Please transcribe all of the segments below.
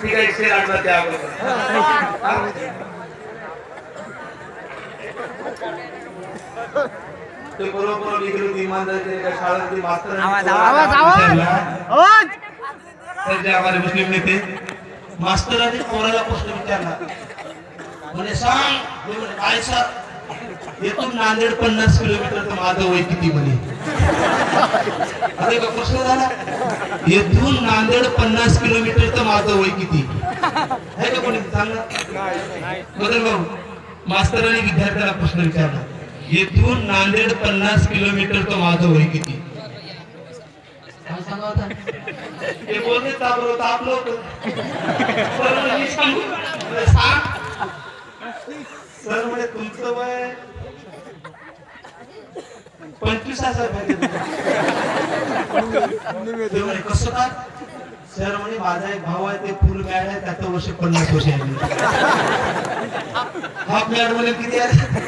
ठीक आहे एकशे आठला त्या अगोदर? ते बरोबर इमानदारी त्या शाळेतली मास्तर आवाज, आम्हाला मुस्लिम नेते मास्तराने पोराला प्रश्न विचारला म्हणे सांग काय सर येथून नांदेड पन्नास किलोमीटर तर माझं वय किती म्हणे? अरे का प्रश्न झाला. येथून नांदेड पन्नास किलोमीटर तर माझं वय किती? आहे का कोणी? सांगा. बरं भाऊ मास्तराने विद्यार्थ्याला प्रश्न विचारला. येथून नांदेड पन्नास किलोमीटर तर माझं वय किती? सांगा होता ते बोलते सांग. सर म्हणे तुमचं वय पंचवीस हजार पाहिजे कसं काय सर म्हणे माझा एक भाऊ आहे ते फुल मॅड आहे त्याचं वर्ष पन्नास वर्ष आहे. हाफ मॅड म्हणे किती आहे?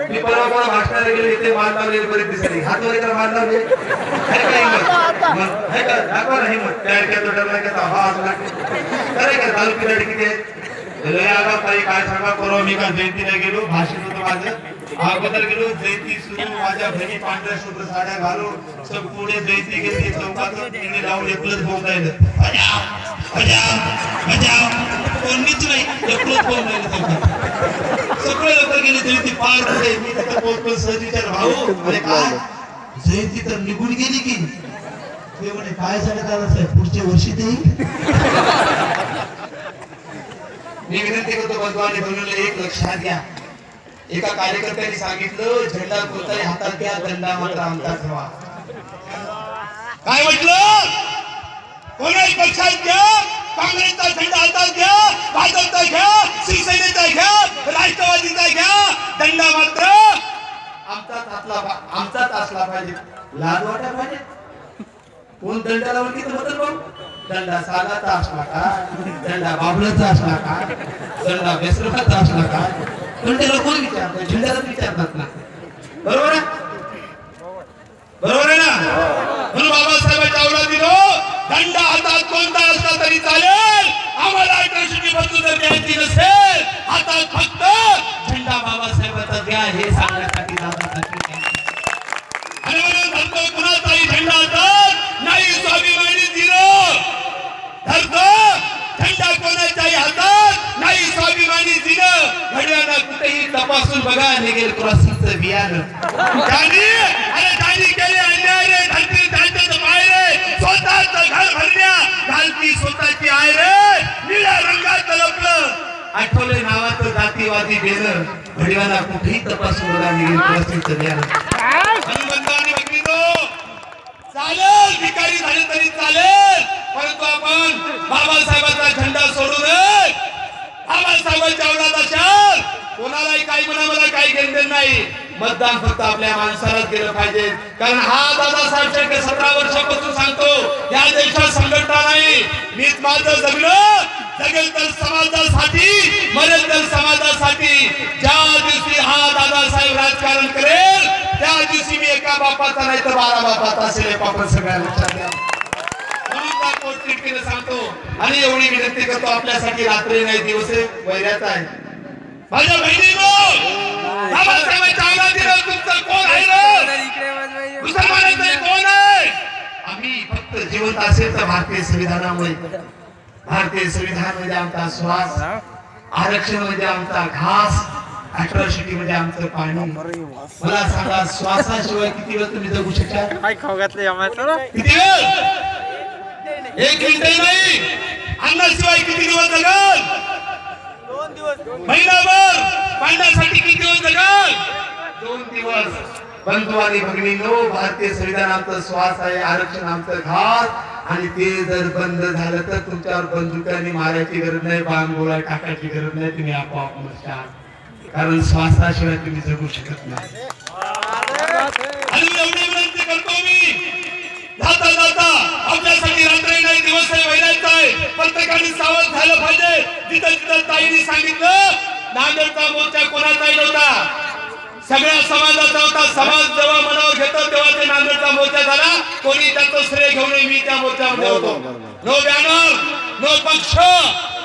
मी परवा परवा भाषणाला गेले इथे मान लावले बरेच दिसले हात वर एका मान लावले आहे? का मग का? दाखवा ना हिंमत. तयार केला तो डरला केला हा असला खरं का चालू पिरियड किती आहे लय ताई काय सांगा? परवा मी का जयंतीला गेलो भाषण होतं माझं. अगोदर गेलो जयंती सुरू माझ्या बहिणी पांढऱ्या शुभ्र साड्या घालून सब पुढे जयंती गेली चौकात तिने लावून एकलंच बजाव कोणीच नाही एकलंच बोलता येतं चौकात. सगळे लोक गेले जयंती पार पुढे मी तिथं बोलतो सहजीच्या भाऊ अरे काय? जयंती तर निघून गेली की. ते म्हणे काय झालं दादा साहेब? पुढच्या वर्षी ते येईल?" मी विनंती करतो बंधुवाने बनवलं एक लक्षात घ्या. एका कार्यकर्त्याने सांगितलं झेंडा कोणताही हातात घ्या दंडा मात्र आमचा ठेवा. काय म्हटलं? कोणाही पक्षात घ्या? काँग्रेसचा झेंडा हातात घ्या भाजपचा घ्या शिवसेनेचा घ्या राष्ट्रवादीचा घ्या. दंडा मात्र आमचाच असला आमचाच असला पाहिजे. लाज वाटा पाहिजे. कोण दंडा लावून किती बदल भाऊ दंडा सालाचा असला का? दंडा बाबलाचा असला का? दंडा बेसरफाचा असला का? दंड्याला कोण विचारतात झेंड्याला विचारतात ना. बरोबर आहे? बरोबर आहे ना? म्हणून बाबासाहेबांच्या आवडा दंड हातात कोणता असला तरी चालेल. आम्हाला अठराशे बदलू जर द्यायची नसेल हातात फक्त झेंडा बाबासाहेबांचा द्या हे सांगण्यासाठी धरतो कुणाचाही झेंडा हातात नाही स्वाभिमानी झिरो धरतो झेंडा कोणाच्याही हातात नाही स्वाभिमानी झिरो घड्याला कुठेही तपासून बघा निघेल क्रॉसिंगचं बियाणं. त्यांनी अरे त्यांनी केले अन्याय रे धरती स्वतःच भरल्या घालती स्वतःची आय रे. निळ्या रंगात लपलं आठवले नावाचं जातीवादी बेनर घडीवाला कुठेही तपासून बघा निघेल क्रॉसिंगचं बियाणं हनुमंताने बघितलं. चालेल भिकारी झाले तरी चालेल. परंतु आपण बाबासाहेबांचा झेंडा सोडू नये. बाबासाहेबांच्या आवडात असाल कोणालाही काही म्हणा मला काही घेणं नाही. मतदान फक्त आपल्या माणसालाच गेलं पाहिजे. कारण हा दादासाहेब शेळके सतरा वर्षापासून सांगतो या देशात संघटना नाही. मी माझं जगलं जगेल तर समाजासाठी मरेल तर समाजासाठी. ज्या दिवशी हा दादासाहेब राजकारण करेल त्या दिवशी मी एका बापाचा नाही तर बारा बापाचा असेल एक बापा सगळ्या सांगतो. आणि एवढी विनंती करतो आपल्यासाठी रात्री नाही दिवस वैराचा आहे. माझ्या बहिणीनो बाबासाहेबांच्या आवडीनं तुमचं कोण आहे रे? मुसलमानाचं कोण आहे आम्ही फक्त जिवंत असेल तर भारतीय संविधानामुळे. भारतीय संविधान म्हणजे आमचा श्वास आरक्षण म्हणजे आमचा घास अट्रॉसिटी म्हणजे आमचं पाणी. मला सांगा श्वासाशिवाय किती वेळ तुम्ही जगू शकाल काय खाऊ घातले किती वेळ? एक मिनिट नाही. अन्नाशिवाय किती दिवस जगाल? महिनाभर पाण्यासाठी किती दिवस जगाल दोन दिवस. बंधू आणि भगिनीनो भारतीय संविधान आमचं श्वास आहे आरक्षण आमचं घास आणि ते जर बंद झालं तर तुमच्यावर बंदुकांनी मारायची गरज नाही गोळा टाकायची गरज नाही तुम्ही आपोआप मरशाल. कारण श्वासाशिवाय तुम्ही जगू शकत नाही. करतो मी. जाता जाता. आपल्यासाठी रात्री नाही दिवस आहे वैरायचा आहे. प्रत्येकाने सावध झालं पाहिजे. जिथं जिथं ताईने सांगितलं नांदेडचा मोर्चा कोणाचाही नव्हता? सगळ्या समाजाचा होता. समाज जेव्हा मनावर घेतो तेव्हा ते नांदेडचा मोर्चा झाला. कोणी त्याचं श्रेय घेऊ नये मी त्या मोर्चामध्ये होतो. नो बॅनर नो पक्ष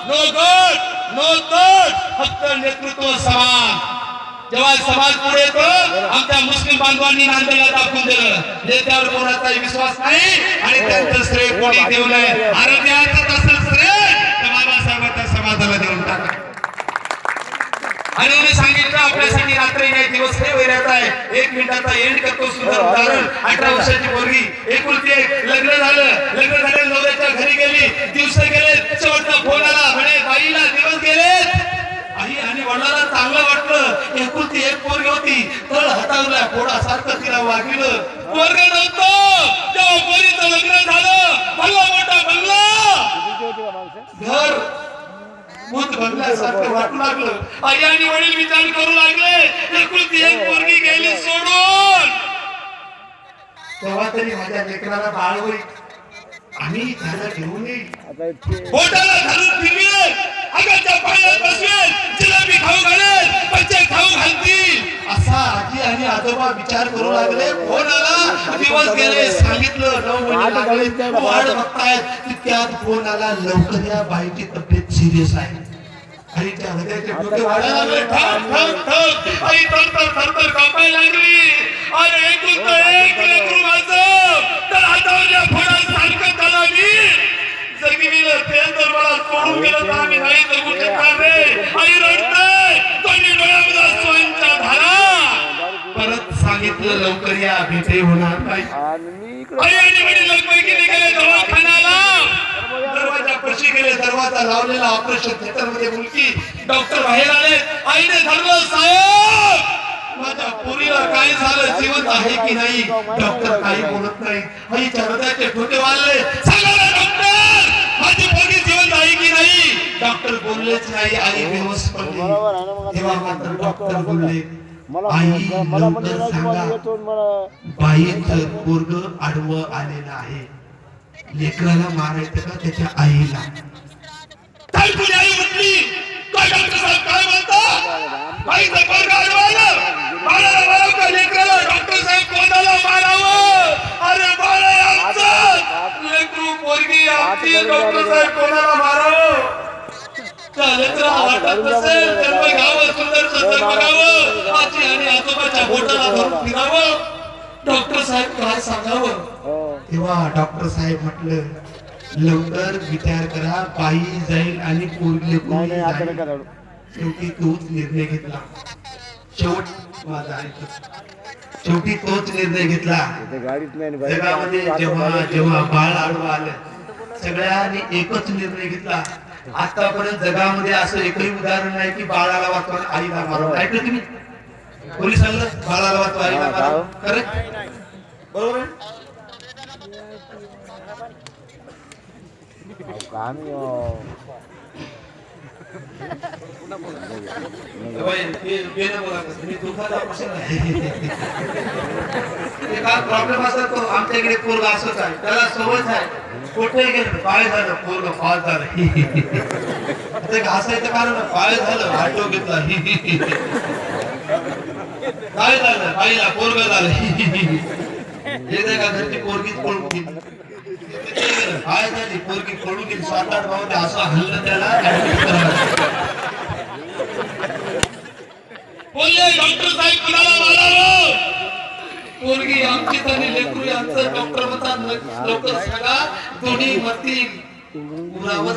नो गट नो तट फक्त नेतृत्व समान. जेव्हा समाज पुढे येतो आमच्या मुस्लिम बांधवांनी नांदेडला दाखवून दिलं. नेत्यावर कोणाचाही विश्वास नाही आणि त्यांचं श्रेय कोणी देऊ नये. हातात असेल श्रेय तर बाबासाहेबांच्या समाजाला देऊन टाका. आणि सांगितलं आपल्यासाठी रात्री नाही दिवस हे वैराचा आहे. एक मिनिटाचा एंड करतो सुंदर उदाहरण. अठरा वर्षाची मुलगी एकुलती एक लग्न झालं. लग्न झालं नवऱ्याच्या घरी गेली. दिवस गेले शेवटचा फोन आला म्हणे बाईला पोडासारखं तिला वागिलं पोरग नव्हतं तेव्हा पोरीचं लग्न झालं भल्ला मोठा भल्ला घर भूत बंगल्यासारखं वाटू लागलं. आई आणि वडील विचार करू लागले एकुलती एक पोरगी गेली सोडून. तेव्हा तरी माझ्या लेकराला बाळ होईल आणि त्याला घेऊन येईल. बोटाला धरून फिरवेल अगाच्या पायात बसवेल जिलेबी खाऊ घालेल पैसे खाऊ घालतील. असा आजी आणि आजोबा विचार करू लागले. फोन आला दिवस गेले सांगितलं नऊ महिने लागले. वाढ बघतायत तितक्यात फोन आला लवकर या बाईची तब्येत सिरियस आहे. आणि त्या हृदयाचे ठोके वाढायला लागले. ठक ठक ठक. आई थरथर थरथर कापायला लागली. अरे एक लेकरू माझं. तर हातावरच्या फोडासारखं त्याला मी जगविलं ते तर मला सोडून गेलं तर आम्ही नाही जगू शकणार रे? आई रडते! तोंडी डोळ्यामध्ये अश्रूंच्या धारा! परत सांगितलं लवकर या भेटे होणार नाही. आई आणि वडील लगबगीने गेले दवाखान्याला. दरवाजा पशी गेले? दरवाजा लावलेला ऑपरेशन थिएटरमध्ये मुलगी. डॉक्टर बाहेर आले. आईने धरलं साहेब माझ्या पोरीला काय झालं? जिवंत आहे की नाही? डॉक्टर काही बोलत नाही. आईच्या हृदयाचे ठोके वाढले. सांगा माझी पोरगी जिवंत आहे की नाही? डॉक्टर बोललेच नाही आई बेहोश पडली तेव्हा मात्र डॉक्टर बोलले. आई लवकर सांगा बाईचं पोरग आडवं आलेलं आहे. लेकराला मारायचं का त्याच्या आईला? काय तुझी आई म्हटली? काय डॉक्टर साहेब काय म्हणता? आईचं पोरग आडवं आलं. बाळाला मारावं का लेकराला? डॉक्टर साहेब कोणाला मारावं. अरे बाळ आहे आमचं लेकरू पोरगी आमची डॉक्टर साहेब कोणाला मारावं वाटत नसेल सुंदर बघावं आणि आजोबाच्या बोटाला धरून फिरावं. डॉक्टर साहेब काय सांगावं? तेव्हा डॉक्टर साहेब म्हटलं लवकर विचार करा बाई जाईल आणि. शेवटी तोच निर्णय घेतला. शेवट माझा शेवटी तोच निर्णय घेतला. जगामध्ये जेव्हा जेव्हा बाळ आडवं आलं सगळ्यांनी एकच निर्णय घेतला. आतापर्यंत जगामध्ये असं एकही उदाहरण नाही की बाळाला वाचवा आईला मारवा ऐकलं तुम्ही? कोणी सांगलं बाळाला वाचवा आईला मारवा खरं बरोबर? आहे. काम बाई, ते बेनं बोला कसं. प्रश्न आहे. ते काय प्रॉब्लेम असेल तो आमच्याकडे पोरगा असंच आहे त्याला सवयच आहे कुठे गेलं पाय झालं पोरग पास झालं ते घासायचं कारण पाय झालं ऑटो घेतला काय झालं बाईला पोरग झालं हे नाही का घरची पोरगीच पळून काय झाली पोरगी पळून गेली? सात आठ भाऊ असं हल्लं त्याला बोलले डॉक्टर साहेब कुणाला पोरगी आमची आणि लेकरू यांचं डॉक्टर म्हणतात लवकर सांगा दोन्ही मरतील उरावर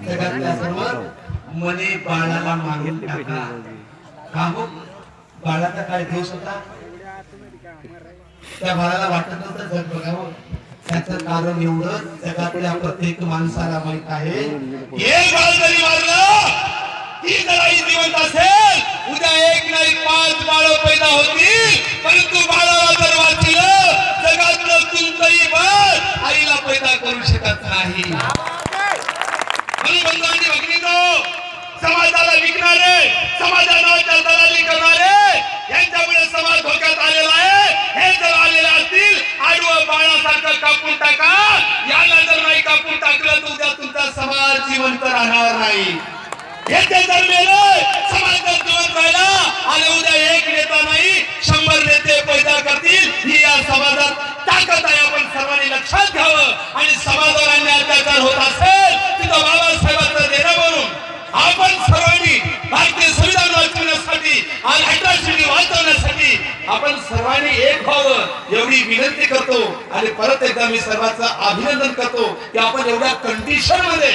जगातल्या सर्व मने बाळाला टाका. का हो? बाळाचा काय दिवस होता? त्या बाळाला वाटत नव्हतं जग बघावं. त्याचं कारण एवढं जगातल्या प्रत्येक माणसाला माहीत आहे. एक बाळ जरी मारलं ती आई जिवंत असेल. उद्या एक नाही पाच बाळ पैदा होतील. परंतु बाळाला जर वाचलं जगातलं कोणतंही बाळ आईला पैदा करू शकत नाही. म्हणून बंधू आणि समाजाला विकणारे समाजाला दलाली करणारे यांच्यामुळे समाज धोक्यात आलेला आहे. हे जर आलेले असतील आडवं बाळासारखं याला कापून टाका. याला जर नाही कापून टाकलं तर उद्या तुमचा समाज जिवंत राहणार नाही. येथे जर मेलं समाज जर जिवंत राहिला आणि उद्या एक नेता नाही शंभर नेते पैदा करतील ही या समाजात ताकद आहे. आपण सर्वांनी लक्षात घ्यावं. आणि समाजावर अन्याय अत्याचार होत असेल तिथं बाबासाहेबांचं देणं म्हणून आपण सर्वांनी भारतीय संविधान वाचवण्यासाठी आणि अट्रॉसिटी वाचवण्यासाठी आपण सर्वांनी एक व्हावं एवढी विनंती करतो. आणि परत एकदा मी सर्वांचं अभिनंदन करतो की आपण एवढ्या कंडिशनमध्ये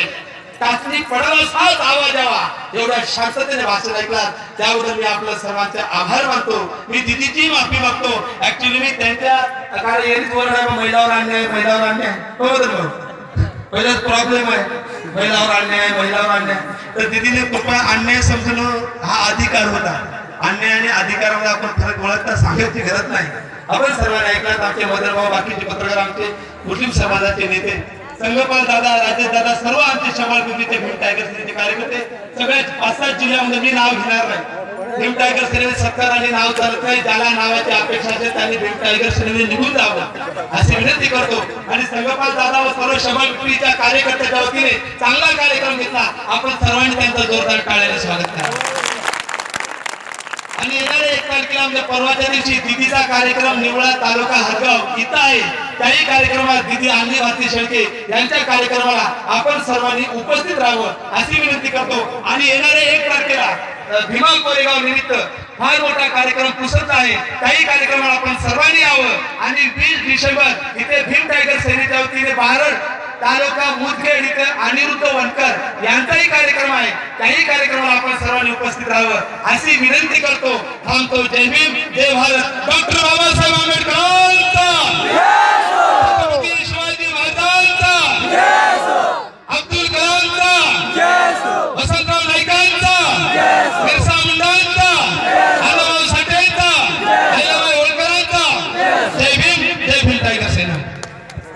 टाचणी पडला असाच आवाज यावा एवढ्या शांततेने भाषण ऐकला त्याबद्दल मी आपल्या सर्वांचे आभार मानतो. मी दिदीची माफी मागतो. ऍक्च्युली मी त्यांच्या कारण महिलावर आणले महिलावर आणले हो, बरोबर. पहिलाच प्रॉब्लेम आहे. महिलावर अन्याय महिलावर अन्याय. तर दिदीने कृपया अन्याय समजून हा अधिकार होता. अन्याय आणि अधिकारामध्ये आपण फरक ओळखता सांगायची गरज नाही. आपण सर्वांनी ऐकलात आमचे मदरभाऊ बाकीचे पत्रकार आमचे मुस्लिम समाजाचे नेते. संगपाल दादा राजेश दादा सर्व आमचे शमाळ पिंपरीचे भीम टायगर सेनेचे कार्यकर्ते. सगळ्या पाच सात जिल्ह्यामध्ये मी नाव घेणार नाही. भीम टायगर सेनेने सत्काराने नाव चालत नाही ज्याला नावाची अपेक्षा असेल त्यांनी भीम टायगर सेनेने निघून जावं. अशी विनंती करतो. आणि संगपाल दादा व सर्व शमाळ कार्यकर्त्याच्या वतीने चांगला कार्यक्रम घेतला. आपण सर्वांनी त्यांचा जोरदार टाळ्याने स्वागत करा. आणि येणाऱ्या एक तारखेला म्हणजे परवाच्या दिवशी दिदीचा कार्यक्रम निवळा तालुका हरगाव इथं आहे. त्याही कार्यक्रमात दिदी आंधी भारती शेळके यांच्या कार्यक्रमाला आपण सर्वांनी उपस्थित राहावं अशी विनंती करतो. आणि येणाऱ्या एक तारखेला भीमा कोरेगाव निमित्त फार मोठा कार्यक्रम पुसत आहे. त्याही कार्यक्रमाला आपण सर्वांनी यावं. आणि वीस डिसेंबर इथे भीम टायगर सेनेच्या वतीने बारड तालुका मुदखेड इथे अनिरुद्ध वनकर यांचाही कार्यक्रम आहे. त्याही कार्यक्रमाला आपण सर्वांनी उपस्थित राहावं. अशी विनंती करतो. थांबतो. जय भीम जय भारत. डॉक्टर बाबासाहेब आंबेडकर